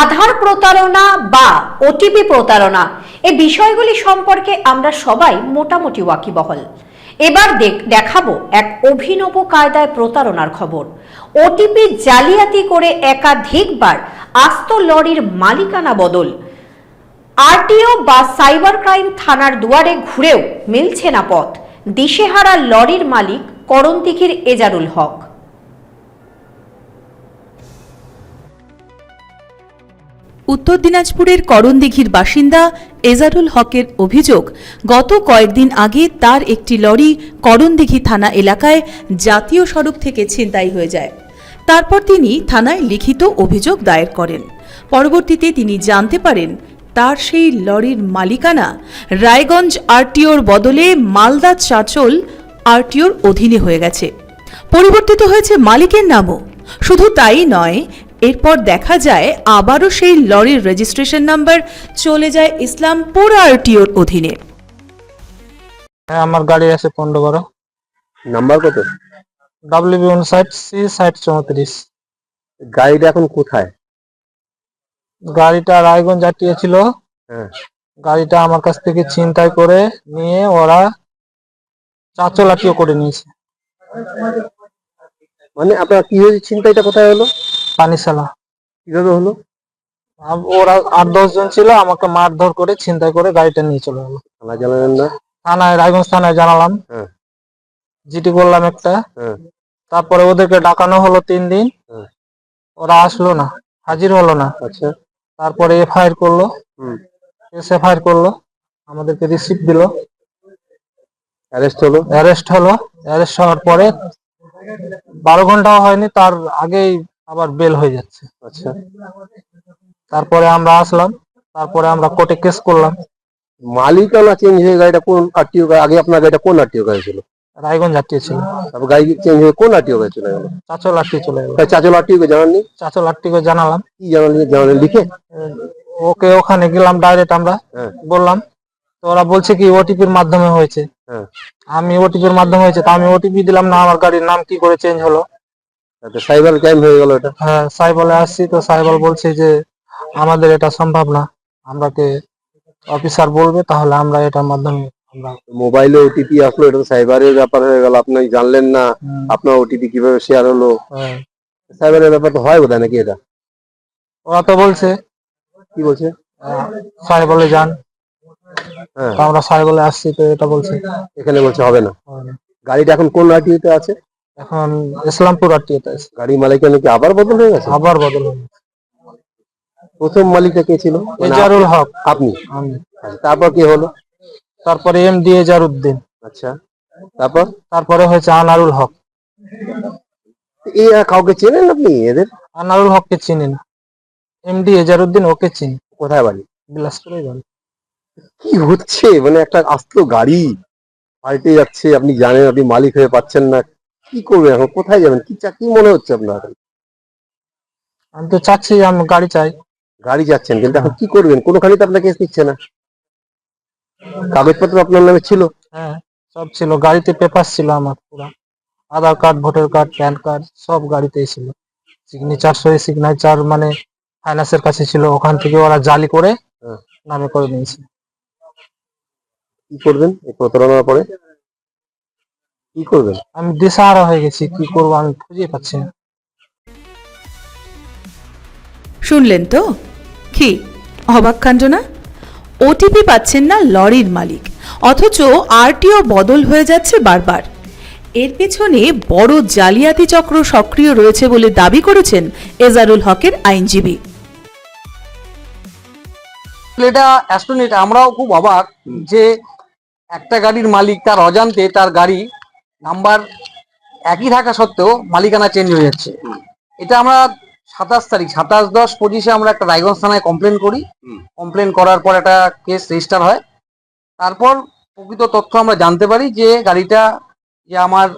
আধার প্রতারণা বা ওটিপি প্রতারণা, এ বিষয়গুলি সম্পর্কে আমরা সবাই মোটামুটি ওয়াকিবহল। এবার দেখ দেখাবো এক অভিনব কায়দায় প্রতারণার খবর। ওটিপি জালিয়াতি করে একাধিকবার আস্ত লরির মালিকানা বদল। আরটিও বা সাইবার ক্রাইম থানার দুয়ারে ঘুরেও মিলছে না পথ। দিশেহারা লরির মালিক করণদিঘির এজারুল হক। উত্তর দিনাজপুরের করণদিঘির বাসিন্দা এজারুল হকের অভিযোগ, গত কয়েকদিন আগে তার একটি লরি করণদিঘি থানা এলাকায় জাতীয় সড়ক থেকে ছিনতাই হয়ে যায়। তারপর তিনি থানায় লিখিত অভিযোগ দায়ের করেন। পরবর্তীতে তিনি জানতে পারেন, তার সেই লরির মালিকানা রায়গঞ্জ আরটিওর বদলে মালদা চাচল আরটিওর অধীনে হয়ে গেছে। পরিবর্তিত হয়েছে মালিকের নামও। শুধু তাই নয় এরপর দেখা যায় আবারও সেই লরির রেজিস্ট্রেশন নাম্বার চলে যায় ইসলামপুর আরটিওর অধীনে। হ্যাঁ আমার গাড়ি আছে পনেরো বারো। নাম্বার কত? ডাব্লিউ বি ষাট সি ষাট চৌত্রিশ। গাড়িটা এখন কোথায়? গাড়িটা রায়গঞ্জ আটিয়ে ছিল। হ্যাঁ। গাড়িটা আমার কাছ থেকে ছিনতাই করে নিয়ে ওরা চাচল করে নিয়েছে। মানে আপনার কি হয়েছে? চিন্তাইটা কোথায় হলো? পানিশালা কীভাবে হলো? ওরা আট দশ জন ছিল আমাকে মারধর করে ছিনতাই করে গাড়িটা নিয়ে চলে গেলো। থানা জানালেন না? থানায় রায়গঞ্জ থানায় জানালাম। হ্যাঁ। জিটি করলাম একটা। হ্যাঁ। তারপরে ওদেরকে ডাকানো হলো তিন দিন। হ্যাঁ। ওরা আসলো না হাজির হলো না। আচ্ছা। তারপরে এফআইআর করল। হুম। এস এফআইআর করল। আমাদেরকে রিসিপ্ট দিলো। অ্যারেস্ট হলো? অ্যারেস্ট হলো। অ্যারেস্ট হওয়ার পরে বারো ঘন্টাও হয়নি তার আগেই আবার বেল হয়ে যাচ্ছে। আচ্ছা। তারপরে আমরা আসলাম তারপরে আমরা কোর্টে কেস করলাম। মালিকানা চেঞ্জ হয়ে গাড়িটা কোন আরটিও আগে আপনার গাড়িটা কোন আরটিও গাড়ি ছিল? রায়গঞ্জ আটকে ছিল। তারপর গাড়ি চেঞ্জ হয়ে কোন আরটিও গাড়ি চলে গেল? চাচল আটকে চলে গেল। তাই চাচল আরটিও কে জানাননি? চাচল আটটিকে জানালাম। কি জানালেন জানালেন লিখে? ওকে ওখানে গেলাম ডাইরেক্ট আমরা। হ্যাঁ। বললাম তো ওরা বলছে কি ওটিপির মাধ্যমে হয়েছে। হ্যাঁ। আমি ওটিপির মাধ্যমে হয়েছে তা আমি ওটিপি দিলাম না আমার গাড়ির নাম কি করে চেঞ্জ হলো? সাইবার ক্রাইম হয়ে গেল এটা? হ্যাঁ সাইবলে আসছি তো সাইবল বলছে যে আমাদের এটা সম্ভব না। আমরাকে অফিসার বলবে তাহলে আমরা এটার মাধ্যমে আমরা মোবাইলে ওটিপি আসলো এটা সাইবারের ব্যাপার হয়ে গেল আপনি জানলেন না। আপনার ওটিপি কীভাবে শেয়ার হলো? হ্যাঁ। সাইবারের ব্যাপার তো হয় বোধহয় নাকি এটা? ওরা তো বলছে কি বলছে? সাইবলে যান। হ্যাঁ। আমরা সাইবলে আসছি তো এটা বলছে। এখানে বলছে হবে না। গাড়িটা এখন কোন আরটিওতে আছে? এখন ইসলামপুর আটটিতে আছে। গাড়ি মালিকানা কি আবার বদল হয়ে গেছে? আবার বদল হলো। প্রথম মালিকটা কে ছিল? মানে এজারুল হক। আপনি? আমি। আচ্ছা, তারপর কি হলো? তারপরে এম ডি এজারুদ্দিন। আচ্ছা তারপর? তারপরে হয়েছে আনারুল হক। এই আর কাউকে চেনেন আপনি এদের? আনারুল হককে চিনি না। এম ডি এজারুদ্দিন ওকে চিনি। কোথায় বাড়ি? বিলাসপুরে বাড়ি। কি হচ্ছে? মানে একটা আস্ত গাড়ি। পাল্টে যাচ্ছে আপনি জানেন আপনি মালিক হয়ে পাচ্ছেন না। কি করবেন এখন? কোথায় যাবেন? কি চা- কি মনে হচ্ছে আপনার? আমি তো চাচ্ছি আমি গাড়ি চাই। গাড়ি যাচ্ছেন কিন্তু এখন কি করবেন? কোনোখানে তো আপনাকে নিচ্ছে না। কাগজপত্র আপনার নামে ছিল? হ্যাঁ সব ছিল। গাড়িতে পেপার ছিল আমার পুরো। Aadhaar card voter card PAN card সব গাড়িতেই ছিল। সিগনেচার সই সিগনেচার মানে ফাইন্যান্সের কাছে ছিল। ওখান থেকে ওরা জালি করে হ্যাঁ। নামে করে নিয়েছে। কি করবেন? এই প্রতারণার পরে? কি করবেন? আমি দিশাহারা হয়ে গেছি কি করব আমি খুঁজে পাচ্ছি না। শুনলেন তো? কি অবাক কাণ্ড না ওটিপি পাচ্ছেন না লরির মালিক অথচ আরটিও বদল হয়ে যাচ্ছে বারবার। এর পেছনে বড় জালিয়াতি চক্র সক্রিয় রয়েছে বলে দাবি করেছেন এজারুল হকের আইনজীবী। এটা অ্যাস্ট্রোনেট আমরাও খুব অবাক যে একটা গাড়ির মালিক তার অজান্তে তার গাড়ি নাম্বার একই থাকা সত্ত্বেও মালিকানা চেঞ্জ হয়ে যাচ্ছে। এটা আমরা সাতাশ তারিখ সাতাশ দশ পঁচিশে আমরা একটা রায়গঞ্জ থানায় কমপ্লেন করি। কমপ্লেন করার পর একটা কেস রেজিস্টার হয়। তারপর প্রকৃত তথ্য আমরা জানতে পারি যে গাড়িটা যে আমার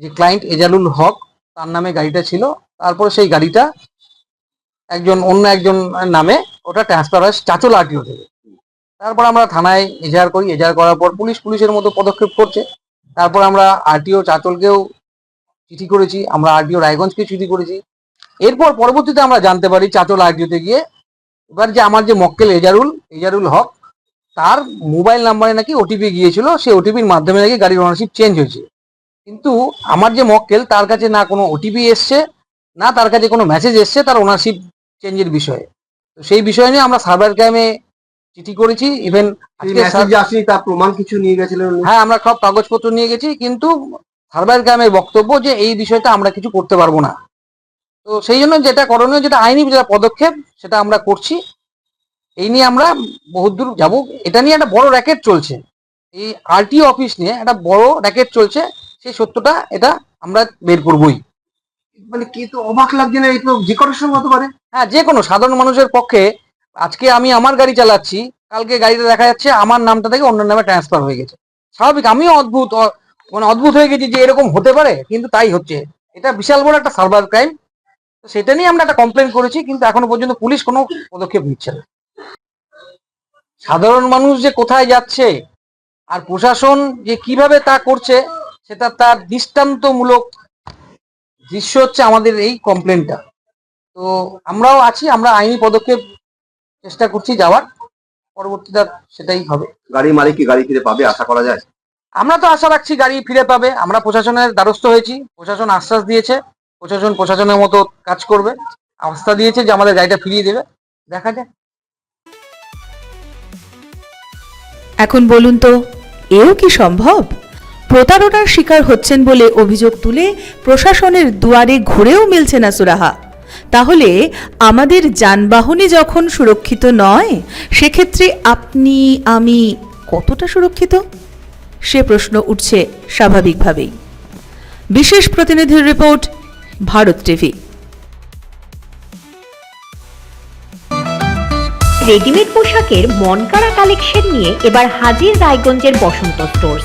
যে ক্লায়েন্ট এজালুল হক তার নামে গাড়িটা ছিল। তারপর সেই গাড়িটা একজন অন্য একজন নামে ওটা ট্রান্সফার হয় চাচল আরটিও থেকে। তারপর আমরা থানায় এজাহার করি। এজাহার করার পর পুলিশ পুলিশের মতো পদক্ষেপ করছে। তারপর আমরা আরটিও চাচলকেও চিঠি করেছি, আমরা আরটিও রায়গঞ্জকে চিঠি করেছি। এরপর পরবর্তীতে আমরা জানতে পারি চাচল আরটিওতে গিয়ে এবার যে আমার যে মক্কেল এজারুল এজারুল হক, তার মোবাইল নাম্বারে নাকি ওটিপি গিয়েছিল, সেই ওটিপির মাধ্যমে নাকি গাড়ির ওনারশিপ চেঞ্জ হয়েছে। কিন্তু আমার যে মক্কেল, তার কাছে না কোনো ওটিপি এসছে, না তার কাছে কোনো মেসেজ এসছে, তার ওনারশিপ চেঞ্জের বিষয়ে। তো সেই বিষয় নিয়ে আমরা সার্ভার ক্যামে চিঠি করেছি ইভেন আসেনি তার প্রমাণ কিছু নিয়ে গেছিলেন হ্যাঁ আমরা সব কাগজপত্র নিয়ে গেছি কিন্তু সার্ভার গ্রামের বক্তব্য যে এই বিষয়টা আমরা কিছু করতে পারব না। তো সেই জন্য যেটা করণীয় যেটা আইনি যেটা পদক্ষেপ সেটা আমরা করছি। এই নিয়ে আমরা বহুদূর যাব। এটা নিয়ে একটা বড় র্যাকেট চলছে। এই আরটিও অফিস নিয়ে একটা বড় র্যাকেট চলছে সেই সত্যটা এটা আমরা বের করবই। মানে কি তো অবাক লাগছে না এই তো যে কারোর সঙ্গে হতে পারে। হ্যাঁ যে কোনো সাধারণ মানুষের পক্ষে আজকে আমি আমার গাড়ি চালাচ্ছি, কালকে গাড়িতে দেখা যাচ্ছে আমার নামটা থেকে অন্য নামে ট্রান্সফার হয়ে গেছে। স্বাভাবিক, আমিও অদ্ভুত মানে অদ্ভুত হয়ে গেছি যে এরকম হতে পারে, কিন্তু তাই হচ্ছে। এটা বিশাল বড় একটা সার্ভার ক্রাইম সেটা নিয়ে আমরা একটা কমপ্লেন করেছি, কিন্তু এখনও পর্যন্ত পুলিশ কোনো পদক্ষেপ নিচ্ছে না। সাধারণ মানুষ যে কোথায় যাচ্ছে, আর প্রশাসন যে কীভাবে তা করছে, সেটা তার দৃষ্টান্তমূলক দৃশ্য হচ্ছে আমাদের এই কমপ্লেনটা তো আমরাও আছি, আমরা আইনি পদক্ষেপ চেষ্টা করছি যাওয়ার। পরবর্তীতে সেটাই হবে। গাড়ির মালিক কি গাড়ি ফিরে পাবে আশা করা যায়? আমরা তো আশা রাখছি গাড়ি ফিরে পাবে। আমরা প্রশাসনের দ্বারস্থ হয়েছি। প্রশাসন আশ্বাস দিয়েছে। প্রশাসন প্রশাসনের মতো কাজ করবে। আস্থা দিয়েছে যে আমাদের গাড়িটা ফিরিয়ে দেবে। দেখা যাক। এখন বলুন তো এও কি সম্ভব? প্রতারণার শিকার হচ্ছেন বলে অভিযোগ তুলে প্রশাসনের দুয়ারে ঘুরেও মিলছে না সুরাহা। তাহলে আমাদের যানবাহনই যখন সুরক্ষিত নয়, সেক্ষেত্রে আপনি, আমি কতটা সুরক্ষিত? সে প্রশ্ন উঠছে স্বাভাবিকভাবেই। বিশেষ প্রতিনিধির রিপোর্ট, ভারত টিভি। রেডিমেড পোশাকের মনকাড়া কালেকশন নিয়ে এবার হাজির রায়গঞ্জের বসন্ত স্টোর্স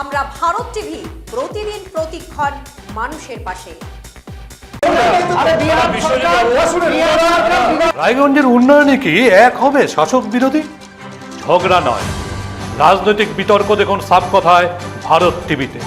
আমরা ভারত টিভি প্রতিদিন প্রতিক্ষণ মানুষের পাশে। রায়গঞ্জের উন্নয়নে কি এক হবে শাসক বিরোধী? ঝগড়া নয়। রাজনৈতিক বিতর্ক দেখুন সাব কথায় ভারত টিভিতে।